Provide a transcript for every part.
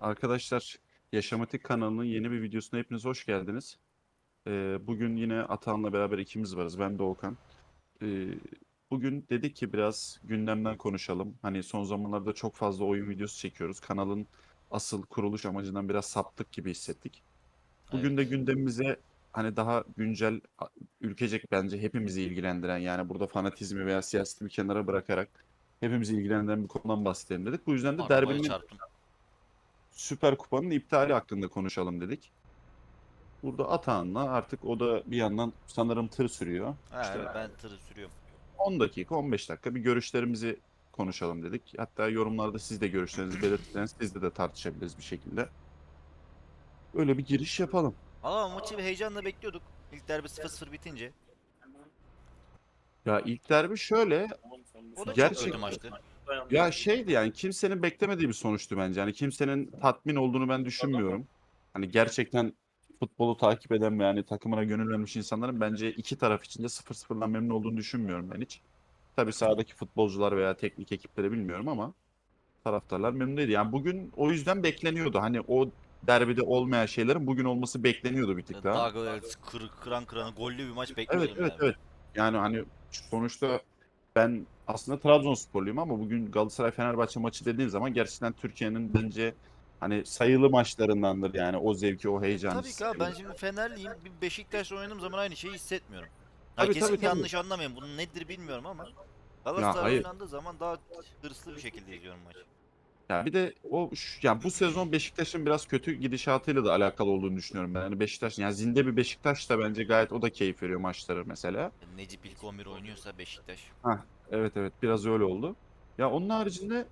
Arkadaşlar, Yaşamatik kanalının yeni bir videosuna hepiniz hoş geldiniz. Ee, bugün yine Atahan'la beraber ikimiz varız. Ben de Okan. Ee, bugün dedik ki biraz gündemden konuşalım. Hani son zamanlarda çok fazla oyun videosu çekiyoruz. Kanalın asıl kuruluş amacından biraz saptık gibi hissettik. Bugün de Evet. gündemimize hani daha güncel, ülkecek bence hepimizi ilgilendiren yani burada fanatizmi veya siyaseti bir kenara bırakarak hepimizi ilgilendiren bir konudan bahsedelim dedik. Bu yüzden de Arabaya derbinin çarptım. Süper Kupa'nın iptali hakkında konuşalım dedik. Burada Atahan'la artık o da bir yandan sanırım tır sürüyor. Ha, İşte evet, ben tırı sürüyorum. 10 dakika, 15 dakika bir görüşlerimizi konuşalım dedik. Hatta yorumlarda siz de görüşlerinizi belirtirseniz sizle de tartışabiliriz bir şekilde. Öyle bir giriş yapalım. Valla maçı bir heyecanla bekliyorduk. İlk derbi 0-0 bitince. Ya ilk derbi şöyle, O da Gerçek- çok kötü maçtı. Ya şeydi yani kimsenin beklemediği bir sonuçtu bence. Yani kimsenin tatmin olduğunu ben düşünmüyorum. Hani gerçekten futbolu takip eden ve yani takımına gönül vermiş insanların bence iki taraf için de 0-0'dan memnun olduğunu düşünmüyorum ben hiç. Tabii sahadaki futbolcular veya teknik ekipleri bilmiyorum ama taraftarlar memnun değil. Yani bugün o yüzden bekleniyordu. Hani o derbide olmayan şeylerin bugün olması bekleniyordu bir tık daha. Douglas kır, kıran kıran gollü bir maç Evet bekliyordum evet yani. evet. Yani hani sonuçta ben aslında Trabzonsporluyum ama bugün Galatasaray Fenerbahçe maçı dediğin zaman gerçekten Türkiye'nin bence hani sayılı maçlarındandır yani o zevki o heyecanı. Tabii ki abi ben şimdi Fenerliyim. Bir Beşiktaş oynadığım zaman aynı şeyi hissetmiyorum. Tabii, Ha, tabii, kesin tabii. yanlış anlamayın. Bunun nedir bilmiyorum ama Galatasaray hayır. oynandığı zaman daha hırslı bir şekilde izliyorum maçı. Ya bir de o şu- yani bu sezon Beşiktaş'ın biraz kötü gidişatıyla da alakalı olduğunu düşünüyorum ben. Yani Beşiktaş yani zinde bir Beşiktaş da bence gayet o da keyif veriyor maçları mesela. Necip ilk 11 oynuyorsa Beşiktaş. Evet evet biraz öyle oldu. Ya onun haricinde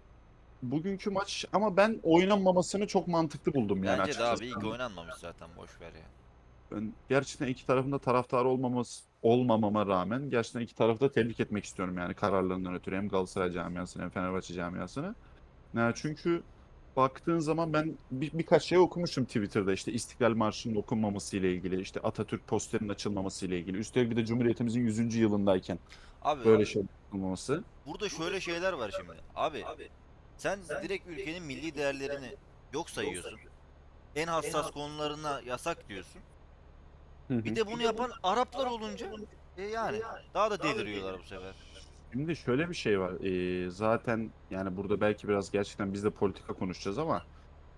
bugünkü maç ama ben oynanmamasını çok mantıklı buldum yani Bence açıkçası. abi ilk oynanmamış zaten boş ver ya. Ben gerçekten iki tarafın da taraftar olmaması olmamama rağmen gerçekten iki tarafı da tebrik etmek istiyorum yani kararlarından ötürü hem Galatasaray camiasını hem Fenerbahçe camiasını. Ya çünkü baktığın zaman ben bir, birkaç şey okumuştum Twitter'da işte İstiklal Marşı'nın okunmaması ile ilgili işte Atatürk posterinin açılmaması ile ilgili üstelik bir de Cumhuriyetimizin 100. yılındayken Abi böyle şey olmaması. Burada şöyle şeyler var şimdi. Abi sen direkt ülkenin milli değerlerini yok sayıyorsun. En hassas konularına yasak diyorsun. Bir de bunu yapan Araplar olunca e yani daha da deliriyorlar bu sefer. Şimdi şöyle bir şey var. Ee, zaten yani burada belki biraz gerçekten biz de politika konuşacağız ama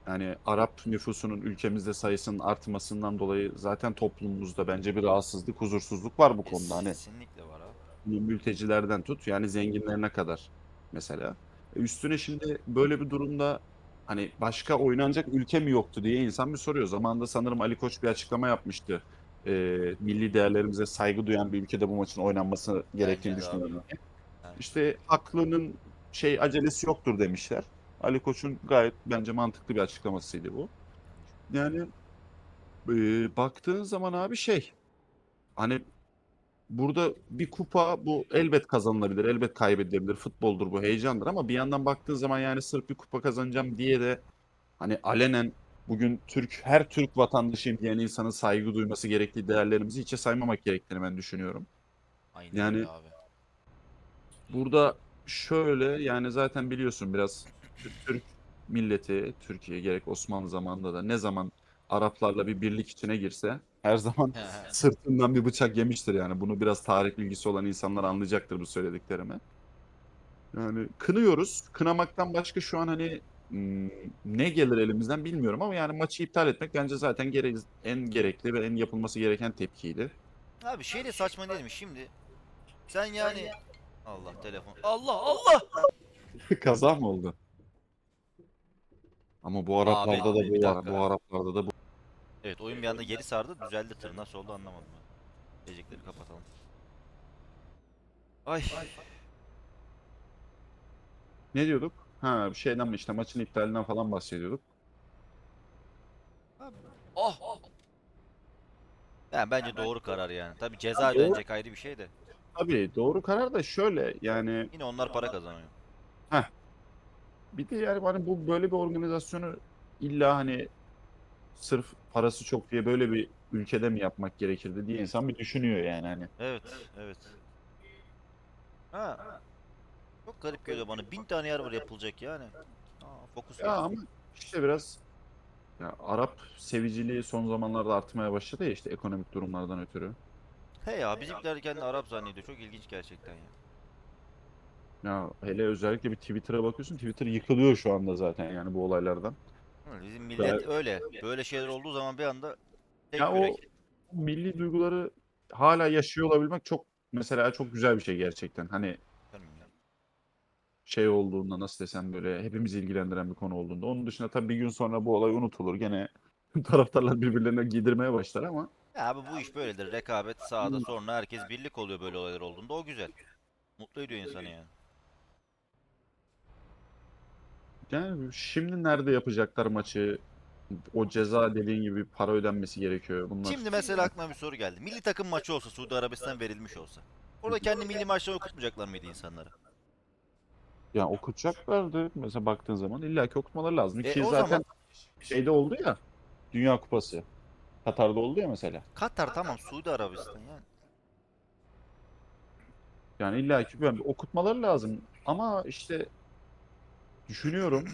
yani Arap nüfusunun ülkemizde sayısının artmasından dolayı zaten toplumumuzda bence bir rahatsızlık, huzursuzluk var bu E, konuda. Hani Kesinlikle var abi. mültecilerden tut yani zenginlerine kadar mesela. E, Üstüne şimdi böyle bir durumda hani başka oynanacak ülke mi yoktu diye insan bir soruyor. Zamanında sanırım Ali Koç bir açıklama yapmıştı. Ee, milli değerlerimize saygı duyan bir ülkede bu maçın oynanması gerektiğini de abi. düşünüyorum. İşte aklının şey acelesi yoktur demişler. Ali Koç'un gayet bence mantıklı bir açıklamasıydı bu. Yani e, baktığın zaman abi şey hani burada bir kupa bu elbet kazanılabilir, elbet kaybedilebilir. Futboldur bu, heyecandır ama bir yandan baktığın zaman yani sırf bir kupa kazanacağım diye de hani alenen bugün Türk her Türk vatandaşıyım diyen insanın saygı duyması gerektiği değerlerimizi hiçe saymamak gerektiğini ben düşünüyorum. Aynen Yani- abi. Burada şöyle yani zaten biliyorsun biraz Türk milleti, Türkiye gerek Osmanlı zamanında da ne zaman Araplarla bir birlik içine girse her zaman sırtından bir bıçak yemiştir yani. Bunu biraz tarih bilgisi olan insanlar anlayacaktır bu söylediklerimi. Yani kınıyoruz. Kınamaktan başka şu an hani hmm, ne gelir elimizden bilmiyorum ama yani maçı iptal etmek bence zaten gere en gerekli ve en yapılması gereken tepkiydi. Abi şey de saçma değil mi şimdi? Sen yani Allah telefon. Allah Allah. Kaza mı oldu? Ama bu Abi, Araplarda da abi, bir bu var. dakika. Bu Araplarda da bu. Evet oyun bir anda geri sardı düzeldi tır nasıl oldu anlamadım ben. Gelecekleri kapatalım. Ay. Ne diyorduk? Ha bir şeyden mi işte maçın iptalinden falan bahsediyorduk. Oh. Yani bence doğru karar yani. Tabi ceza ödenecek ayrı bir şey de. Tabii doğru karar da şöyle yani Yine onlar para kazanıyor. bir de yani hani bu böyle bir organizasyonu illa hani sırf parası çok diye böyle bir ülkede mi yapmak gerekirdi diye insan bir düşünüyor yani hani. Evet, evet. Ha. Çok garip geliyor bana. Bin tane yer var yapılacak yani. Aa, fokus Ya ama işte biraz Ya Arap seviciliği son zamanlarda artmaya başladı ya işte ekonomik durumlardan ötürü. He ya bizimkiler kendi Arap zannediyor. Çok ilginç gerçekten ya. Ya hele özellikle bir Twitter'a bakıyorsun Twitter yıkılıyor şu anda zaten yani bu olaylardan. Hı, Bizim millet öyle. Böyle şeyler olduğu zaman bir anda tek Ya o yürek. milli duyguları hala yaşıyor olabilmek çok mesela çok güzel bir şey gerçekten. Hani ya. şey olduğunda nasıl desem böyle hepimizi ilgilendiren bir konu olduğunda. Onun dışında tabii bir gün sonra bu olay unutulur. Gene taraftarlar birbirlerine giydirmeye başlar ama Ya abi bu iş böyledir. Rekabet sahada sonra herkes birlik oluyor böyle olaylar olduğunda. O güzel. Mutlu ediyor insanı yani. yani şimdi nerede yapacaklar maçı? O ceza dediğin gibi para ödenmesi gerekiyor. Bunlar Şimdi mesela aklıma bir soru geldi. Milli takım maçı olsa Suudi Arabistan verilmiş olsa. Orada kendi milli maçları okutmayacaklar mıydı insanlara? ya okutacaklardı. Mesela baktığın zaman illaki okutmaları lazım. E, Ki o zaten zaman- şeyde oldu ya. Dünya Kupası. Katar'da oldu ya mesela. Katar tamam Suudi Arabistan yani. Yani illaki yani okutmaları lazım. Ama işte düşünüyorum.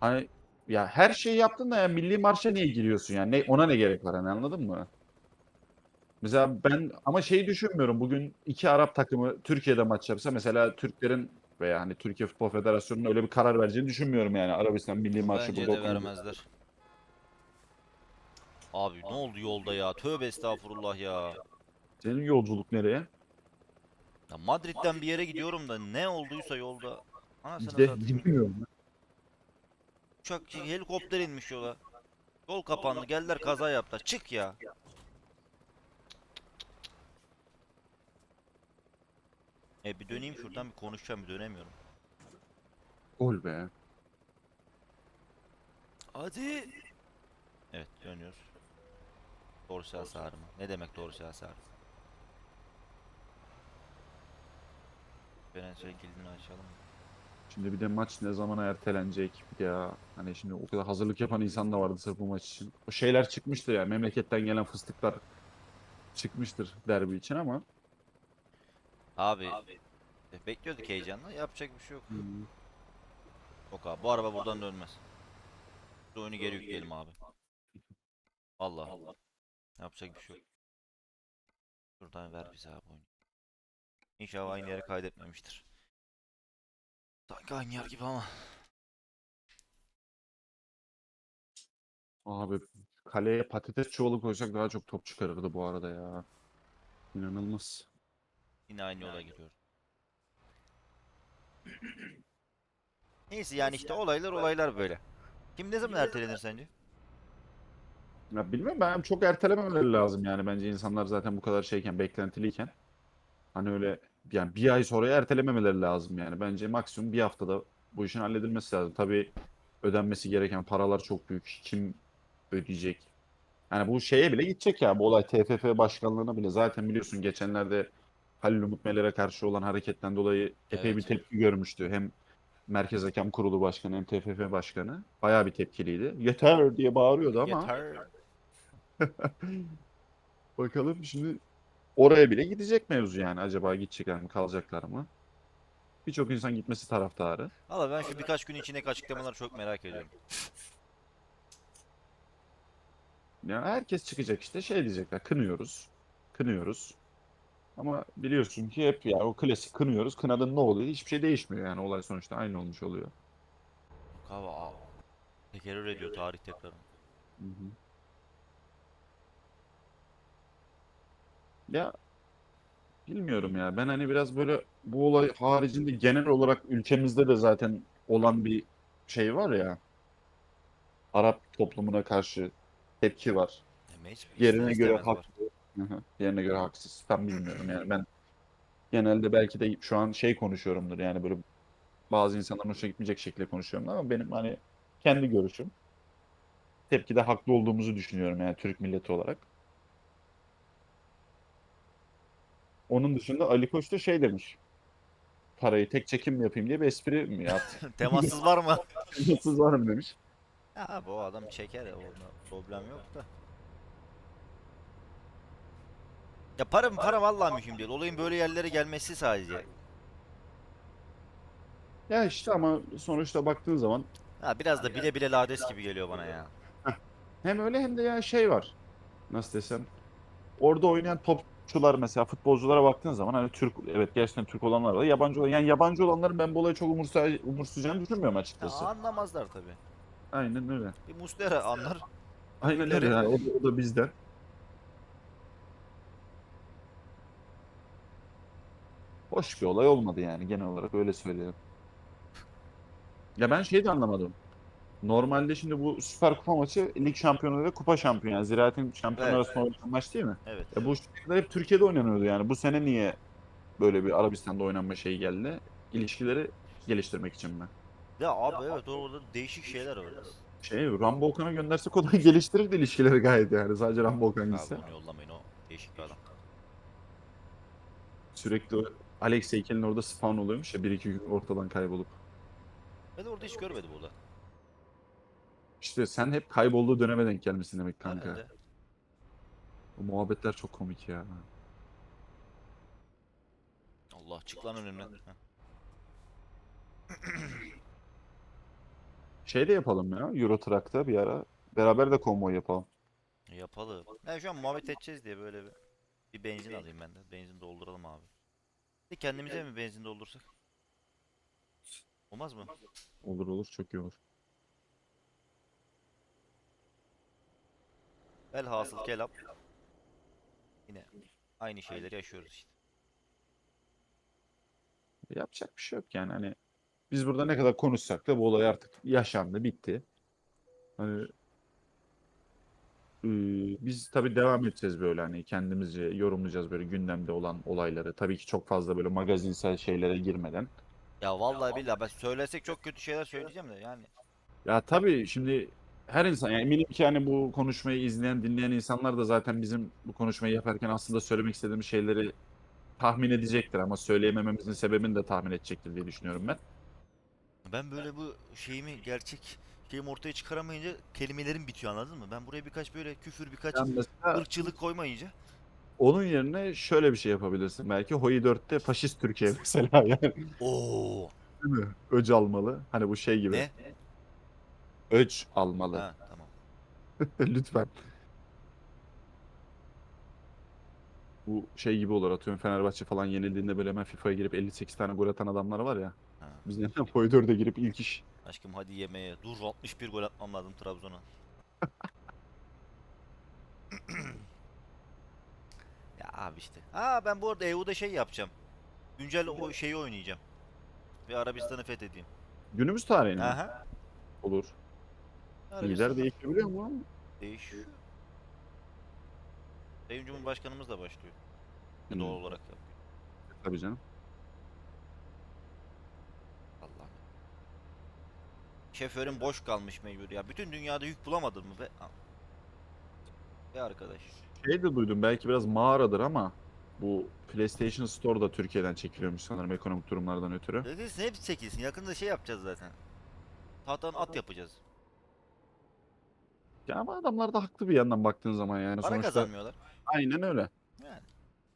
Hani ya her şeyi yaptın da ya milli marşa niye giriyorsun yani? Ne, ona ne gerek var hani anladın mı? Mesela ben ama şeyi düşünmüyorum. Bugün iki Arap takımı Türkiye'de maç yapsa mesela Türklerin veya hani Türkiye Futbol Federasyonu'nun öyle bir karar vereceğini düşünmüyorum yani. Arabistan milli marşı Bence burada de okunacak. vermezler. Abi ne oldu yolda ya? Tövbe estağfurullah ya. Senin yolculuk nereye? Ya Madrid'den bir yere gidiyorum da ne olduysa yolda. Anasını satayım. bilmiyorum. Uçak helikopter inmiş yola. Yol kapandı geldiler kaza yaptılar. Çık ya. E bir döneyim şuradan bir konuşacağım bir dönemiyorum. Gol be. Hadi. Evet dönüyoruz. Dorsal sarma. Ne demek dorsal sarma? Diferansiyel kilidini açalım. Şimdi bir de maç ne zaman ertelenecek bir de ya. Hani şimdi o kadar hazırlık yapan insan da vardı sırf bu maç için. O şeyler çıkmıştır ya. Memleketten gelen fıstıklar çıkmıştır derbi için ama. Abi. e, Bekliyorduk heyecanla. Yapacak bir şey yok. Yok abi bu araba buradan dönmez. Şu oyunu geri yükleyelim abi. Vallahi. Yapacak bir şey yok. Şuradan ver bize abi oyunu. İnşallah aynı yere kaydetmemiştir. Sanki aynı yer gibi ama. Abi kaleye patates çuvalı koysak daha çok top çıkarırdı bu arada ya. İnanılmaz. Yine aynı yola giriyoruz. Neyse yani işte olaylar olaylar böyle. Kim ne zaman ertelenir sence? Ya bilmem ben çok ertelememeleri lazım yani bence insanlar zaten bu kadar şeyken beklentiliyken. Hani öyle yani bir ay sonra ertelememeleri lazım yani. Bence maksimum bir haftada bu işin halledilmesi lazım. Tabii ödenmesi gereken paralar çok büyük. Kim ödeyecek? Yani bu şeye bile gidecek ya. Bu olay TFF başkanlığına bile zaten biliyorsun geçenlerde Halil Umut Meler'e karşı olan hareketten dolayı epey bir Evet. tepki görmüştü. Hem Merkez Hakem Kurulu Başkanı hem TFF Başkanı. Bayağı bir tepkiliydi. Yeter diye bağırıyordu ama Yeter. bakalım şimdi oraya bile gidecek mevzu yani. Acaba gidecekler mi kalacaklar mı? Birçok insan gitmesi taraftarı. Valla ben şu birkaç gün içindeki açıklamaları çok merak ediyorum. Ya herkes çıkacak işte şey diyecekler. Kınıyoruz. Kınıyoruz. Ama biliyorsun ki hep ya o klasik kınıyoruz. Kınadın ne oluyor? Hiçbir şey değişmiyor yani. Olay sonuçta aynı olmuş oluyor. Kava. Tekerrür ediyor tarih tekrar. Hı hı. Ya bilmiyorum ya. Ben hani biraz böyle bu olay haricinde genel olarak ülkemizde de zaten olan bir şey var ya. Arap toplumuna karşı tepki var. Yerine ister göre istemez var. haklı. Hı hı. Yerine göre haksız. Tam bilmiyorum yani ben genelde belki de şu an şey konuşuyorumdur yani böyle bazı insanların hoşuna gitmeyecek şekilde konuşuyorum ama benim hani kendi görüşüm. Tepkide haklı olduğumuzu düşünüyorum yani Türk milleti olarak. Onun dışında Ali Koç da şey demiş. Parayı tek çekim mi yapayım diye bir espri mi yaptı? Temassız var mı? Nasıl varım demiş. ya o adam çeker ya onda problem yok da. Ya para para vallahi mühim değil. Olayın böyle yerlere gelmesi sadece. Ya işte ama sonuçta baktığın zaman Ha biraz da bile bile lades gibi geliyor bana ya. Hem öyle hem de ya şey var. Nasıl desem. Orada oynayan topçular mesela futbolculara baktığın zaman hani Türk evet gerçekten Türk olanlar var. Yabancı olan yani yabancı olanların ben bu olayı çok umursa, umursayacağını düşünmüyorum Ya açıkçası. anlamazlar tabi. Aynen öyle. Bir Muslera anlar. Aynen öyle. Yani o, da, o da bizden. Hoş bir olay olmadı yani genel olarak öyle söyleyelim. Ya ben şeyi de anlamadım. Normalde şimdi bu Süper Kupa maçı lig şampiyonu ve kupa şampiyonu yani Ziraat'in şampiyon Evet. arasında oynanan maç değil mi? Evet. Ya bu şekilde hep Türkiye'de oynanıyordu yani. Bu sene niye böyle bir Arabistan'da oynanma şeyi geldi? İlişkileri geliştirmek için mi? Ya abi evet orada değişik şeyler var. Şey Rambo Okan'a göndersek o da geliştirir de ilişkileri gayet yani. Sadece Rambo Okan Abi gitse. onu yollamayın o değişik bir adam. Sürekli o Alex heykelin orada spawn oluyormuş ya bir iki gün ortadan kaybolup. Ben orada hiç görmedim o da. İşte sen hep kaybolduğu döneme denk gelmişsin demek kanka. Herhalde. O muhabbetler çok komik ya. Allah çık lan önümden. Şey de yapalım ya Euro Truck'ta bir ara. Beraber de konvoy yapalım. Yapalım. Ben şu an muhabbet edeceğiz diye böyle bir, bir benzin alayım ben de. Benzin dolduralım abi. De kendimize mi benzin doldursak? Olmaz mı? Olur olur çok iyi olur. Velhasıl kelam. Yine aynı şeyleri yaşıyoruz işte. Yapacak bir şey yok yani hani biz burada ne kadar konuşsak da bu olay artık yaşandı bitti. Hani eee, biz tabii devam edeceğiz böyle hani kendimizce yorumlayacağız böyle gündemde olan olayları. Tabii ki çok fazla böyle magazinsel şeylere girmeden. Ya vallahi billahi ben söylesek çok kötü şeyler söyleyeceğim de yani. Ya tabii şimdi her insan yani eminim ki hani bu konuşmayı izleyen dinleyen insanlar da zaten bizim bu konuşmayı yaparken aslında söylemek istediğimiz şeyleri tahmin edecektir ama söyleyemememizin sebebini de tahmin edecektir diye düşünüyorum ben. Ben böyle bu şeyimi gerçek şeyimi ortaya çıkaramayınca kelimelerim bitiyor anladın mı? Ben buraya birkaç böyle küfür birkaç mesela ırkçılık koymayınca onun yerine şöyle bir şey yapabilirsin belki. Hoi 4'te faşist Türkiye mesela yani Oo değil mi? Öc almalı. Hani bu şey gibi. ne? Öc almalı. Ha tamam. Lütfen. Bu şey gibi olur atıyorum Fenerbahçe falan yenildiğinde böyle hemen FIFA'ya girip 58 tane gol atan adamlar var ya. Ha. Biz neden 4'e girip ilk iş Aşkım hadi yemeğe. Dur 61 gol atmam lazım Trabzon'a. ya abi işte. Ha ben bu arada EU'da şey yapacağım. Güncel o şeyi oynayacağım. Ve Arabistan'ı fethedeyim. Günümüz tarihinde Aha. olur. Lider değişebiliyor mu? değişiyor. Sayın Cumhurbaşkanımız da başlıyor. Hmm. Doğal olarak da. Tabii canım. Allah'ım. Şoförün boş kalmış mecbur ya. Bütün dünyada yük bulamadın mı be? Be arkadaş. Şey de duydum belki biraz mağaradır ama bu PlayStation Store da Türkiye'den çekiliyormuş sanırım ekonomik durumlardan ötürü. Çekilsin hepsi çekilsin. Yakında şey yapacağız zaten. Tahtadan at yapacağız. Ya ama adamlar da haklı bir yandan baktığın zaman yani Para sonuçta kazanmıyorlar. aynen öyle. Yani.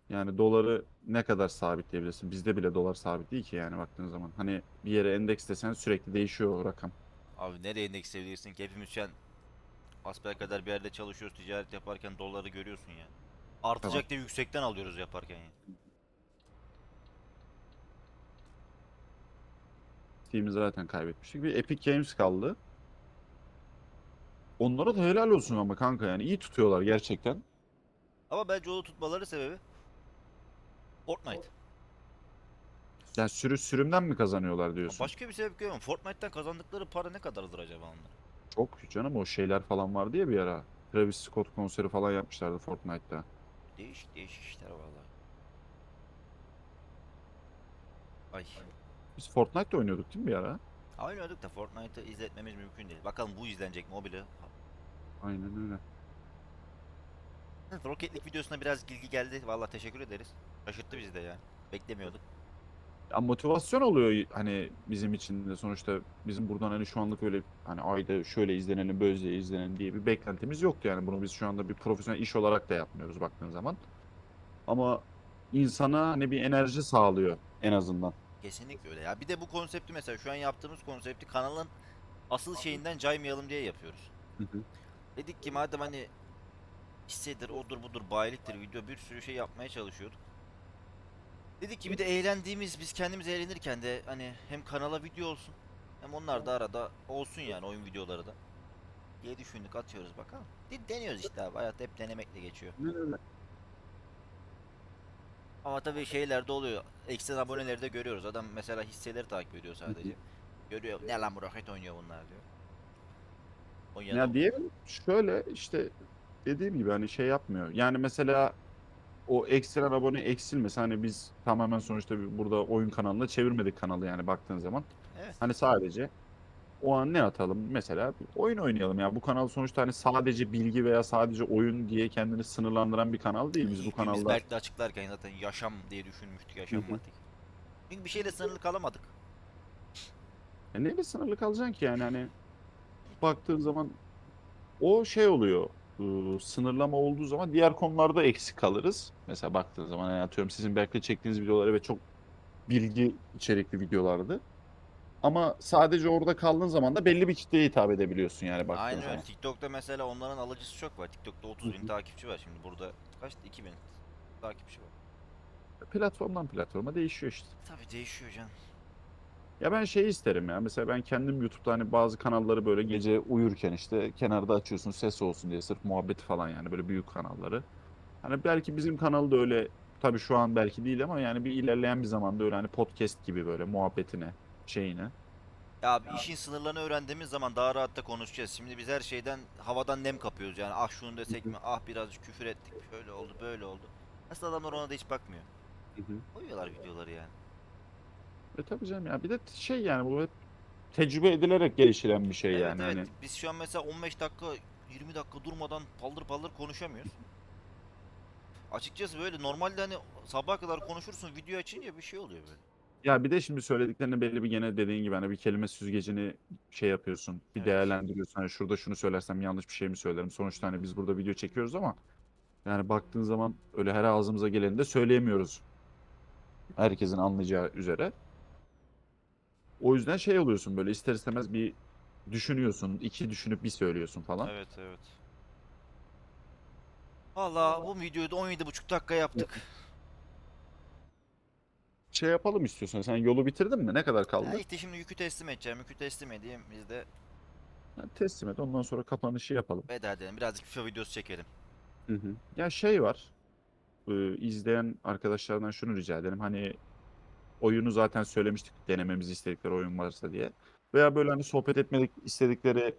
Yani doları ne kadar sabitleyebilirsin? Bizde bile dolar sabit değil ki yani baktığın zaman. Hani bir yere endekslesen sürekli değişiyor o rakam. Abi nereye endeksleyebilirsin ki? Hepimiz şu an kadar bir yerde çalışıyoruz ticaret yaparken doları görüyorsun ya. Artacak diye yüksekten alıyoruz yaparken ya. Steam'i zaten kaybetmiştik. Bir Epic Games kaldı. Onlara da helal olsun ama kanka yani iyi tutuyorlar gerçekten. Ama bence onu tutmaları sebebi Fortnite. Yani sürü sürümden mi kazanıyorlar diyorsun? Başka bir sebep görmüyorum. Fortnite'ten kazandıkları para ne kadardır acaba onlar? Çok canım o şeyler falan vardı ya bir ara. Travis Scott konseri falan yapmışlardı Fortnite'ta. Değişik değişik işler vallahi. Ay. Biz Fortnite'da oynuyorduk değil mi bir ara? Oynuyorduk da Fortnite'ı izletmemiz mümkün değil. Bakalım bu izlenecek mi o bile. Aynen öyle. Rocket League videosuna biraz ilgi geldi. Vallahi teşekkür ederiz. Şaşırttı bizi de ya. Beklemiyorduk. Ya motivasyon oluyor hani bizim için de sonuçta bizim buradan hani şu anlık öyle hani ayda şöyle izlenelim böyle izlenelim diye bir beklentimiz yoktu yani bunu biz şu anda bir profesyonel iş olarak da yapmıyoruz baktığın zaman. Ama insana hani bir enerji sağlıyor en azından. Kesinlikle öyle ya. Bir de bu konsepti mesela şu an yaptığımız konsepti kanalın asıl şeyinden caymayalım diye yapıyoruz. Hı hı. Dedik ki madem hani hissedir, odur budur, bayiliktir, video bir sürü şey yapmaya çalışıyorduk. Dedik ki bir de eğlendiğimiz, biz kendimiz eğlenirken de hani hem kanala video olsun hem onlar da arada olsun yani oyun videoları da. Diye düşündük atıyoruz bakalım. De- Deniyoruz işte abi hayat hep denemekle geçiyor. Ama tabii şeyler de oluyor. Eksen aboneleri de görüyoruz. Adam mesela hisseleri takip ediyor sadece. Görüyor. Ne lan bu roket oynuyor bunlar diyor. O ya diyelim şöyle işte dediğim gibi hani şey yapmıyor. Yani mesela o ekstrem abone eksilmesi hani biz tamamen sonuçta bir- burada oyun kanalına çevirmedik kanalı yani baktığın zaman. Evet. Hani sadece o an ne atalım? Mesela bir oyun oynayalım ya. Bu kanal sonuçta hani sadece bilgi veya sadece oyun diye kendini sınırlandıran bir kanal değil. Biz bu gün Biz kanalda Berk'le açıklarken zaten yaşam diye düşünmüştük. Yaşanmadık. Çünkü bir şeyle sınırlı kalamadık. E neyle sınırlı kalacaksın ki yani hani baktığın zaman o şey oluyor. ıı, sınırlama olduğu zaman diğer konularda eksik kalırız. Mesela baktığın zaman hani atıyorum sizin belki çektiğiniz videolar evet çok bilgi içerikli videolardı. Ama sadece orada kaldığın zaman da belli bir kitleye hitap edebiliyorsun yani baktığın Aynen zaman. öyle. TikTok'ta mesela onların alıcısı çok var. TikTok'ta 30 bin Hı takipçi var şimdi. Burada kaç? 2000 takipçi var. Platformdan platforma değişiyor işte. Tabii değişiyor can. Ya ben şey isterim ya. Mesela ben kendim YouTube'da hani bazı kanalları böyle gece uyurken işte kenarda açıyorsun ses olsun diye sırf muhabbeti falan yani böyle büyük kanalları. Hani belki bizim kanal da öyle tabii şu an belki değil ama yani bir ilerleyen bir zamanda öyle hani podcast gibi böyle muhabbetine şeyine. Ya abi işin sınırlarını öğrendiğimiz zaman daha rahat da konuşacağız. Şimdi biz her şeyden havadan nem kapıyoruz yani. Ah şunu desek mi? Ah birazcık küfür ettik. Şöyle oldu, böyle oldu. Aslında adamlar ona da hiç bakmıyor. Koyuyorlar videoları yani. E tabii canım ya bir de şey yani bu hep tecrübe edilerek gelişilen bir şey Evet yani evet. hani. Biz şu an mesela 15 dakika 20 dakika durmadan paldır paldır konuşamıyoruz. Açıkçası böyle normalde hani sabaha kadar konuşursun video açınca bir şey oluyor böyle. Ya bir de şimdi söylediklerini belli bir gene dediğin gibi hani bir kelime süzgecini şey yapıyorsun. Bir Evet. değerlendiriyorsun. Hani şurada şunu söylersem yanlış bir şey mi söylerim? Sonuçta hani biz burada video çekiyoruz ama yani baktığın zaman öyle her ağzımıza geleni de söyleyemiyoruz. Herkesin anlayacağı üzere. O yüzden şey oluyorsun böyle ister istemez bir düşünüyorsun. iki düşünüp bir söylüyorsun falan. Evet evet. Valla bu videoyu da 17,5 dakika yaptık. Şey yapalım istiyorsan. Sen yolu bitirdin mi? Ne kadar Ya kaldı? işte şimdi yükü teslim edeceğim. Yükü teslim edeyim. Biz de Ha, teslim et. Ondan sonra kapanışı yapalım. veda edelim. Birazcık FIFA videosu çekelim. Hı hı. Ya şey var. e, izleyen arkadaşlardan şunu rica edelim. Hani oyunu zaten söylemiştik denememizi istedikleri oyun varsa diye. Veya böyle hani sohbet etmedik istedikleri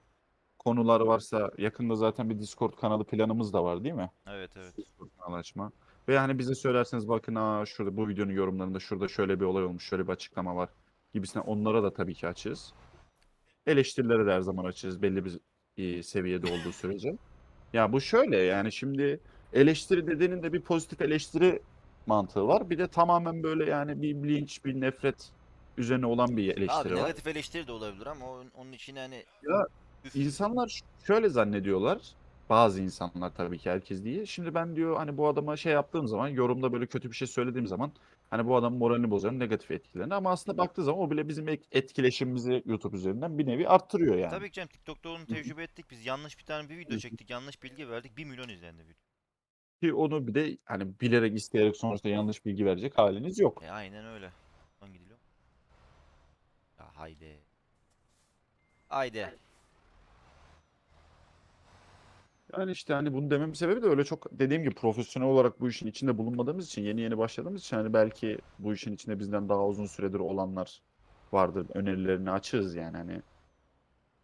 konular varsa yakında zaten bir Discord kanalı planımız da var değil mi? Evet evet. Discord kanalı açma. Veya hani bize söylerseniz bakın aa şurada bu videonun yorumlarında şurada şöyle bir olay olmuş, şöyle bir açıklama var gibisine onlara da tabii ki açığız. Eleştirilere de her zaman açığız belli bir e, seviyede olduğu sürece. Ya bu şöyle yani şimdi eleştiri dediğinin de bir pozitif eleştiri mantığı var. Bir de tamamen böyle yani bir bilinç, bir nefret üzerine olan bir Abi eleştiri var. negatif eleştiri de olabilir ama onun, onun için hani Ya, İnsanlar şöyle zannediyorlar. Bazı insanlar tabii ki herkes değil. Şimdi ben diyor hani bu adama şey yaptığım zaman yorumda böyle kötü bir şey söylediğim zaman hani bu adamın moralini bozuyorum negatif etkilerini ama aslında baktığı zaman o bile bizim ek- etkileşimimizi YouTube üzerinden bir nevi arttırıyor yani. tabii ki canım TikTok'ta onu tecrübe ettik. Biz yanlış bir tane bir video çektik. Yanlış bilgi verdik. 1 milyon izlendi video. Ki onu bir de hani bilerek isteyerek sonuçta yanlış bilgi verecek haliniz yok. E aynen öyle. Lan gidiliyor. Ya haydi. Haydi. Yani işte hani bunu dememin sebebi de öyle çok dediğim gibi profesyonel olarak bu işin içinde bulunmadığımız için yeni yeni başladığımız için hani belki bu işin içinde bizden daha uzun süredir olanlar vardır. Önerilerini açığız yani hani.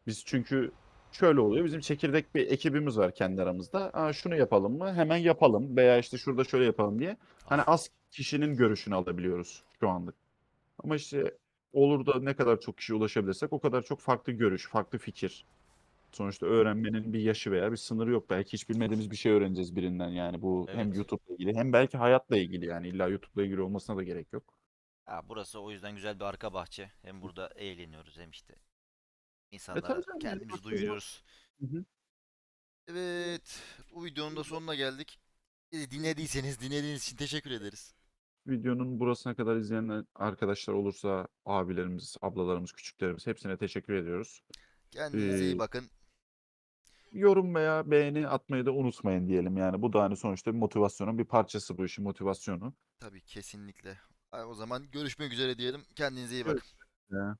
Biz çünkü şöyle oluyor. Bizim çekirdek bir ekibimiz var kendi aramızda. Aa, şunu yapalım mı? Hemen yapalım. Veya işte şurada şöyle yapalım diye. Hani az kişinin görüşünü alabiliyoruz şu anlık. Ama işte olur da ne kadar çok kişiye ulaşabilirsek o kadar çok farklı görüş, farklı fikir. Sonuçta öğrenmenin bir yaşı veya bir sınırı yok. Belki hiç bilmediğimiz bir şey öğreneceğiz birinden yani. Bu hem Evet. YouTube'la ilgili hem belki hayatla ilgili yani. illa YouTube'la ilgili olmasına da gerek yok. Ya burası o yüzden güzel bir arka bahçe. Hem burada eğleniyoruz hem işte E insanlara tabii canım yani kendimizi baktığın zaman- duyuruyoruz. Hı hı. Evet, bu videonun da sonuna geldik. Bizi dinlediyseniz dinlediğiniz için teşekkür ederiz. Videonun burasına kadar izleyen arkadaşlar olursa abilerimiz, ablalarımız, küçüklerimiz hepsine teşekkür ediyoruz. Kendinize iyi Ee, bakın. Yorum veya beğeni atmayı da unutmayın diyelim yani. Bu da hani sonuçta bir motivasyonun bir parçası bu işin motivasyonu. Tabii kesinlikle. Ay, O zaman görüşmek üzere diyelim. Kendinize iyi bakın. Ya.